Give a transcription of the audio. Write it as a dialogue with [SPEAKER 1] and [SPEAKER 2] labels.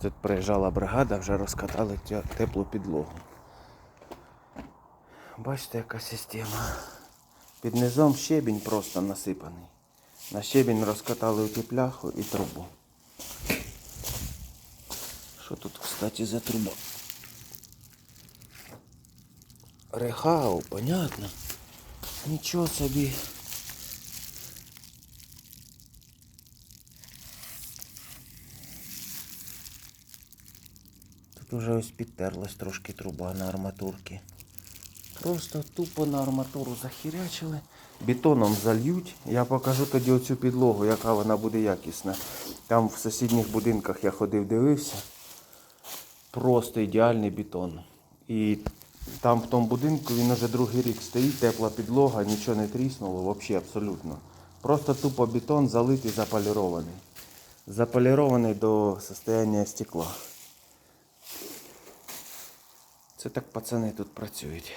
[SPEAKER 1] Тут приїжджала бригада, вже розкатали теплу підлогу. Бачите, яка система. Під низом щебінь просто насипаний. На щебінь розкатали утепляху і трубу. Що тут, кстати, за труба? Рехау, понятно. Нічого собі. Тут уже ось підтерлась трошки труба на арматурці. Просто тупо на арматуру захірячили. Бетоном зальють. Я покажу тоді оцю підлогу, яка вона буде якісна. Там в сусідніх будинках я ходив, дивився. Просто ідеальний бетон. І там в тому будинку він вже другий рік стоїть, тепла підлога, нічого не тріснуло, взагалі абсолютно. Просто тупо бетон залитий, заполірований. Заполірований до состояння стекла. Це так пацани тут працюють.